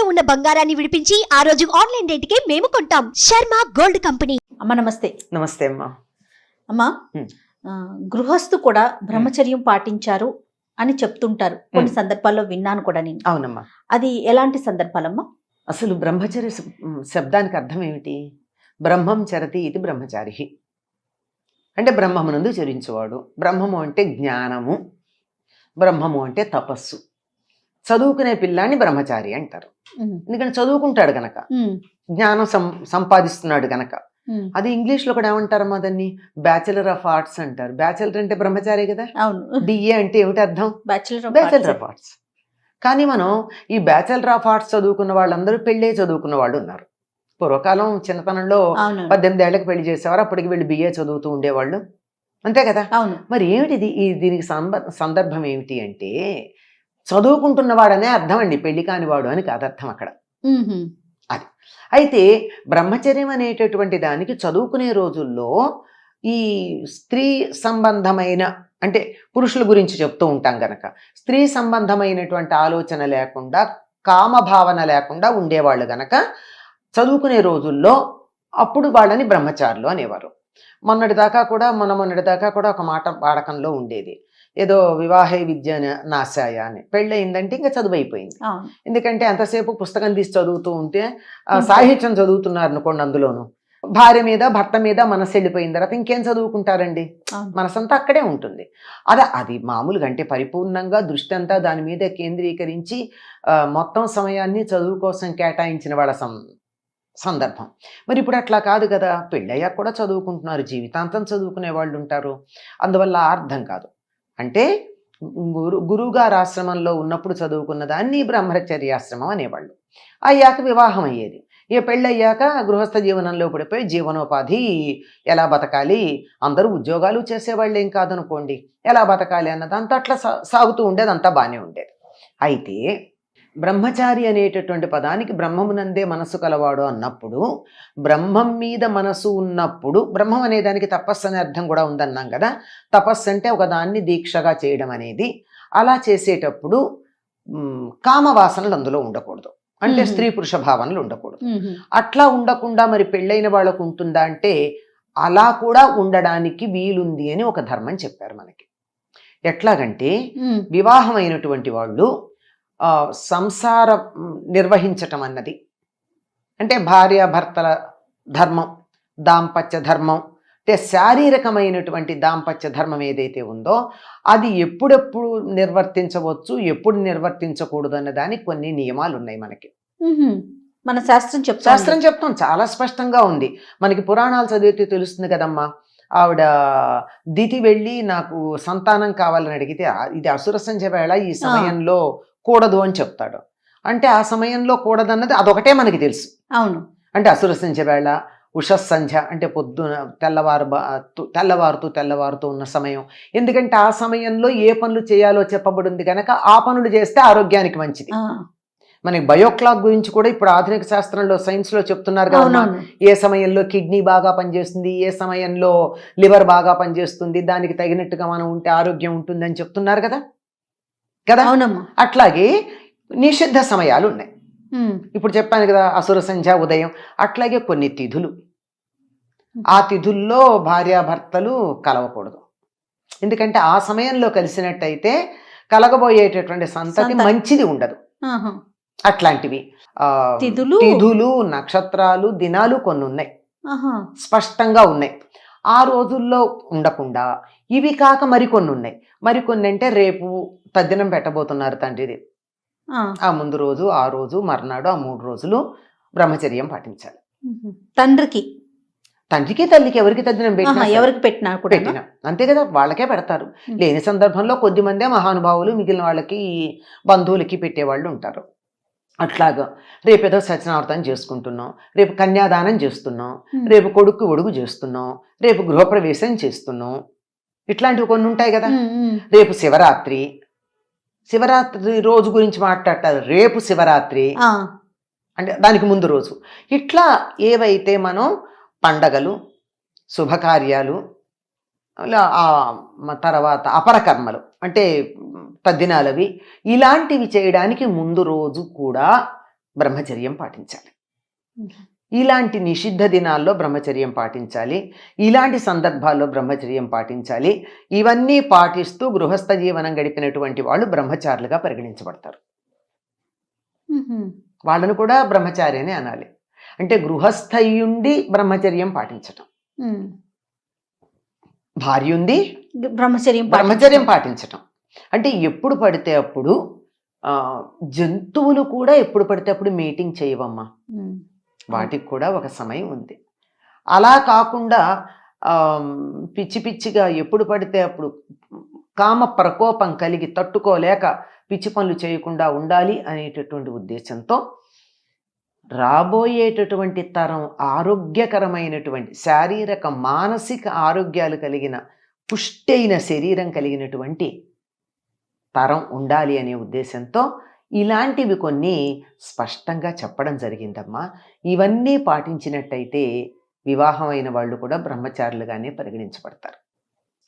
తాకట్టులో ఉన్న బంగారాన్ని విడిపించి ఆ రోజు ఆన్లైన్ రేటుకే మేము కొంటాం. Sharma gold company. అమ్మ నమస్తే. నమస్తే అమ్మా. అమ్మా గృహస్థు కూడా బ్రహ్మచర్యం పాటించారు అని చెప్తుంటారు. కొన్ని సందర్భాల్లో విన్నాను కూడా నేను. అవునమ్మా. అది ఎలాంటి సందర్భాలమ్మా? అసలు బ్రహ్మచర్య శబ్దానికి అర్థం ఏమిటి? బ్రహ్మం చరతి ఇది బ్రహ్మచారి. అంటే బ్రహ్మమునందు చరించేవాడు. బ్రహ్మము అంటే జ్ఞానము. బ్రహ్మము అంటే తపస్సు. చదువుకునే పిల్లాన్ని బ్రహ్మచారి అంటారు. ఎందుకంటే చదువుకుంటాడు గనక. జ్ఞానం సంపాదిస్తున్నాడు గనక. అది ఇంగ్లీష్లో కూడా ఏమంటారమ్మా దాన్ని? బ్యాచిలర్ ఆఫ్ ఆర్ట్స్ అంటారు. బ్యాచిలర్ అంటే బ్రహ్మచారి కదా? అవును. డిఏ అంటే ఏమిటి అర్థం? బ్యాచులర్ బ్యాచిలర్ ఆఫ్ ఆర్ట్స్ కానీ మనం ఈ బ్యాచిలర్ ఆఫ్ ఆర్ట్స్ చదువుకున్న వాళ్ళందరూ పెళ్ళే చదువుకున్న వాళ్ళు ఉన్నారు. పూర్వకాలం చిన్నతనంలో పద్దెనిమిది ఏళ్ళకి పెళ్ళి చేసేవారు. అప్పటికి వీళ్ళు బిఏ చదువుతూ ఉండేవాళ్ళు. అంతే కదా? అవును. మరి ఏమిటి ఇది ఈ దీనికి సందర్భం ఏమిటి అంటే చదువుకుంటున్నవాడనే అర్థం అండి పెళ్ళి కానివాడు అని కాదు అర్థం అక్కడ. ఉహుం, అయితే బ్రహ్మచర్యం అనేటటువంటి దానికి చదువుకునే రోజుల్లో ఈ స్త్రీ సంబంధమైన అంటే పురుషుల గురించి చెప్తూ ఉంటాం గనక స్త్రీ సంబంధమైనటువంటి ఆలోచన లేకుండా కామభావన లేకుండా ఉండేవాళ్ళు గనక చదువుకునే రోజుల్లో అప్పుడు వాళ్ళని బ్రహ్మచారులు అనేవారు. మొన్నటి దాకా కూడా మొన్న మొన్నటి దాకా కూడా ఒక మాట వాడకంలో ఉండేది. ఏదో వివాహ విద్య నాశాయ అని. పెళ్ళయిందంటే ఇంకా చదువు అయిపోయింది ఎందుకంటే అంతసేపు పుస్తకం తీసి చదువుతూ ఉంటే. సాహిత్యం చదువుతున్నారు అనుకోండి అందులోను. భార్య మీద భర్త మీద మనసు వెళ్ళిపోయిన తర్వాత ఇంకేం చదువుకుంటారండి? మనసంతా అక్కడే ఉంటుంది. అదే అది మామూలుగా అంటే పరిపూర్ణంగా దృష్టి అంతా దాని మీద కేంద్రీకరించి మొత్తం సమయాన్ని చదువు కోసం కేటాయించిన వాళ్ళ సందర్భం. మరి ఇప్పుడు అట్లా కాదు కదా. పెళ్ళయ్యాక కూడా చదువుకుంటున్నారు. జీవితాంతం చదువుకునే వాళ్ళు ఉంటారు అందువల్ల అర్థం కాదు. అంటే గురు గురువుగారు ఆశ్రమంలో ఉన్నప్పుడు చదువుకున్న దాన్ని బ్రహ్మచర్యాశ్రమం అనేవాళ్ళు. అయ్యాక వివాహం అయ్యేది. ఇక పెళ్ళయ్యాక గృహస్థ జీవనంలో పడిపోయి జీవనోపాధి ఎలా బతకాలి? అందరూ ఉద్యోగాలు చేసేవాళ్ళు ఏం కాదనుకోండి. ఎలా బతకాలి అన్నదంతా అట్లా సా- సాగుతూ ఉండేది అంతా బాగానే ఉండేది. అయితే బ్రహ్మచారి అనేటటువంటి పదానికి బ్రహ్మమునందే మనసు కలవాడు అన్నప్పుడు బ్రహ్మం మీద మనసు ఉన్నప్పుడు బ్రహ్మం అనే దానికి తపస్సు అనే అర్థం కూడా ఉందన్నాం కదా తపస్సు అంటే ఒక దాన్ని దీక్షగా చేయడం అనేది. అలా చేసేటప్పుడు కామవాసనలు అందులో ఉండకూడదు. అంటే. స్త్రీ పురుష భావనలు ఉండకూడదు. అట్లా ఉండకుండా మరి పెళ్ళైన వాళ్ళకు ఉంటుందా అంటే అలా కూడా ఉండడానికి వీలుంది అని ఒక ధర్మం చెప్పారు మనకి. ఎట్లాగంటే వివాహమైనటువంటి వాళ్ళు సంసార నిర్వహించటం అన్నది. అంటే భార్యాభర్తల ధర్మం దాంపత్య ధర్మం అంటే శారీరకమైనటువంటి దాంపత్య ధర్మం ఏదైతే ఉందో అది ఎప్పుడెప్పుడు నిర్వర్తించవచ్చు ఎప్పుడు నిర్వర్తించకూడదు అన్న దానికి కొన్ని నియమాలు ఉన్నాయి మనకి. మన శాస్త్రం చెప్తా శాస్త్రం చెప్తాం. చాలా స్పష్టంగా ఉంది. మనకి పురాణాలు చదివితే తెలుస్తుంది కదమ్మా. ఆవిడ దితి వెళ్ళి నాకు సంతానం కావాలని అడిగితే "ఆ, ఇది అసుర సంధ్య వేళ ఈ సమయంలో కూడదు అని చెప్తాడు. అంటే ఆ సమయంలో కూడదన్నది అదొకటే మనకి తెలుసు. అవును. అంటే అసుర సంధ్య వేళ ఉషస్ సంధ్య అంటే పొద్దున తెల్లవారు తెల్లవారుతూ తెల్లవారుతూ ఉన్న సమయం. ఎందుకంటే ఆ సమయంలో ఏ పనులు చేయాలో చెప్పబడింది కనుక ఆ పనులు చేస్తే ఆరోగ్యానికి మంచిది. మనకి బయోక్లాక్ గురించి కూడా ఇప్పుడు ఆధునిక శాస్త్రంలో సైన్స్లో చెప్తున్నారు కదా ఏ సమయంలో కిడ్నీ బాగా పనిచేస్తుంది ఏ సమయంలో లివర్ బాగా పనిచేస్తుంది దానికి తగినట్టుగా మనం ఉంటే ఆరోగ్యం ఉంటుందని చెప్తున్నారు కదా. కదా? అవునమ్మా. అట్లాగే నిషిద్ధ సమయాలు ఉన్నాయి ఇప్పుడు చెప్పాను కదా అసుర సంధ్య ఉదయం. అట్లాగే కొన్ని తిథులు. ఆ తిథుల్లో భార్యాభర్తలు కలవకూడదు. ఎందుకంటే ఆ సమయంలో కలిసినట్టయితే కలగబోయేటటువంటి సంతతి. మంచిది ఉండదు. అట్లాంటివి. తిథులు? నక్షత్రాలు దినాలు కొన్ని ఉన్నాయి. స్పష్టంగా ఉన్నాయి. ఆ రోజుల్లో ఉండకుండా. ఇవి కాక మరికొన్ని ఉన్నాయి మరికొన్ని అంటే రేపు తద్దినం పెట్టబోతున్నారు తండ్రిది. ఆ, ముందు రోజు ఆ రోజు మర్నాడు ఆ మూడు రోజులు బ్రహ్మచర్యం పాటించాలి. తండ్రికి? తండ్రికి తల్లికి ఎవరికి తద్దినం పెట్టినా ఎవరికి పెట్టినా కూడా పెట్టినా. అంతే కదా వాళ్ళకే పెడతారు. లేని సందర్భంలో కొద్ది మందే మహానుభావులు మిగిలిన వాళ్ళకి బంధువులకి పెట్టేవాళ్ళు ఉంటారు. అట్లాగా. రేపు ఏదో సత్యనావర్తనం చేసుకుంటున్నాం. రేపు కన్యాదానం చేస్తున్నాం. రేపు కొడుకు ఒడుగు చేస్తున్నాం. రేపు గృహప్రవేశం చేస్తున్నాం. ఇట్లాంటివి కొన్ని ఉంటాయి కదా. రేపు శివరాత్రి. శివరాత్రి రోజు గురించి మాట్లాడతారు. రేపు శివరాత్రి. అంటే దానికి ముందు రోజు. ఇట్లా ఏవైతే మనం పండగలు శుభకార్యాలు తర్వాత అపరకర్మలు అంటే తద్దినాలవి ఇలాంటివి చేయడానికి ముందు రోజు కూడా బ్రహ్మచర్యం పాటించాలి. ఇలాంటి నిషిద్ధ దినాల్లో బ్రహ్మచర్యం పాటించాలి. ఇలాంటి సందర్భాల్లో బ్రహ్మచర్యం పాటించాలి. ఇవన్నీ పాటిస్తూ గృహస్థ జీవనం గడిపినటువంటి వాళ్ళు బ్రహ్మచారులుగా పరిగణించబడతారు. వాళ్ళను కూడా బ్రహ్మచారి అని అనాలి. అంటే గృహస్థయుండి బ్రహ్మచర్యం పాటించటం. భార్య ఉంది. బ్రహ్మచర్యం బ్రహ్మచర్యం పాటించటం. అంటే ఎప్పుడు పడితే అప్పుడు జంతువులు కూడా ఎప్పుడు పడితే అప్పుడు మీటింగ్ చేయవమ్మా. వాటికి కూడా ఒక సమయం ఉంది. అలా కాకుండా పిచ్చి పిచ్చిగా ఎప్పుడు పడితే అప్పుడు కామ ప్రకోపం కలిగి తట్టుకోలేక పిచ్చి పనులు చేయకుండా ఉండాలి అనేటటువంటి ఉద్దేశంతో రాబోయేటటువంటి తరం ఆరోగ్యకరమైనటువంటి శారీరక మానసిక ఆరోగ్యాలు కలిగిన పుష్టి అయిన శరీరం కలిగినటువంటి తరం ఉండాలి అనే ఉద్దేశంతో ఇలాంటివి కొన్ని స్పష్టంగా చెప్పడం జరిగిందమ్మా ఇవన్నీ పాటించినట్టయితే వివాహమైన వాళ్ళు కూడా బ్రహ్మచారులుగానే పరిగణించబడతారు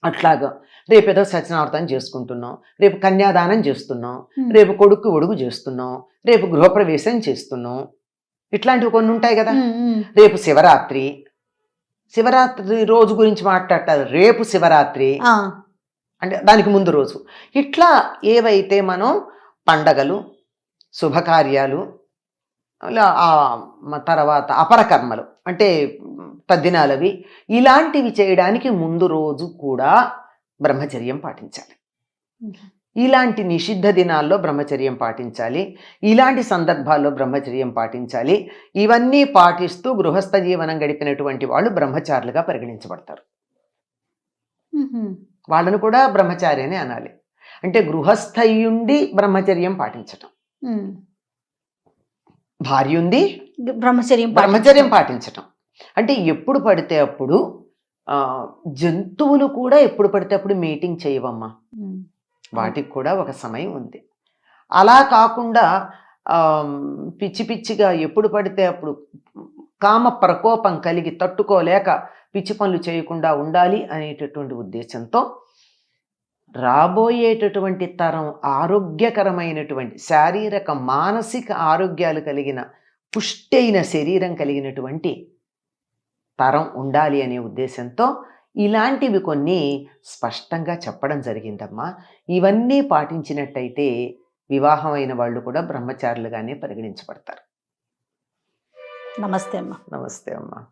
అట్లాగా రేపు ఏదో సత్యనావర్తనం చేసుకుంటున్నాం రేపు కన్యాదానం చేస్తున్నాం. రేపు కొడుకు ఒడుగు చేస్తున్నాం రేపు గృహప్రవేశం చేస్తున్నాం ఇట్లాంటివి కొన్ని ఉంటాయి కదా. రేపు శివరాత్రి. శివరాత్రి రోజు గురించి మాట్లాడతారు. రేపు శివరాత్రి. అంటే దానికి ముందు రోజు. ఇట్లా ఏవైతే మనం పండగలు శుభకార్యాలు తర్వాత అపరకర్మలు అంటే తద్దినాలవి ఇలాంటివి చేయడానికి ముందు రోజు కూడా బ్రహ్మచర్యం పాటించాలి. ఇలాంటి నిషిద్ధ దినాల్లో బ్రహ్మచర్యం పాటించాలి. ఇలాంటి సందర్భాల్లో బ్రహ్మచర్యం పాటించాలి. ఇవన్నీ పాటిస్తూ గృహస్థ జీవనం గడిపినటువంటి వాళ్ళు బ్రహ్మచారులుగా పరిగణించబడతారు. వాళ్ళను కూడా బ్రహ్మచారి అని అనాలి. అంటే గృహస్థయుండి బ్రహ్మచర్యం పాటించటం. భార్య ఉంది బ్రహ్మచర్యం బ్రహ్మచర్యం పాటించటం. అంటే ఎప్పుడు పడితే అప్పుడు ఆ, జంతువులు కూడా ఎప్పుడు పడితే అప్పుడు మీటింగ్ చేయవమ్మా. వాటికి కూడా ఒక సమయం ఉంది. అలా కాకుండా పిచ్చి పిచ్చిగా ఎప్పుడు పడితే అప్పుడు కామ ప్రకోపం కలిగి తట్టుకోలేక పిచ్చి పనులు చేయకుండా ఉండాలి అనేటటువంటి ఉద్దేశంతో రాబోయేటటువంటి తరం ఆరోగ్యకరమైనటువంటి శారీరక మానసిక ఆరోగ్యాలు కలిగిన పుష్టి అయిన శరీరం కలిగినటువంటి తరం ఉండాలి అనే ఉద్దేశంతో ఇలాంటివి కొన్ని స్పష్టంగా చెప్పడం జరిగిందమ్మా. ఇవన్నీ పాటించినట్టయితే వివాహమైన వాళ్ళు కూడా బ్రహ్మచారులుగానే పరిగణించబడతారు. నమస్తే అమ్మా. నమస్తే అమ్మా.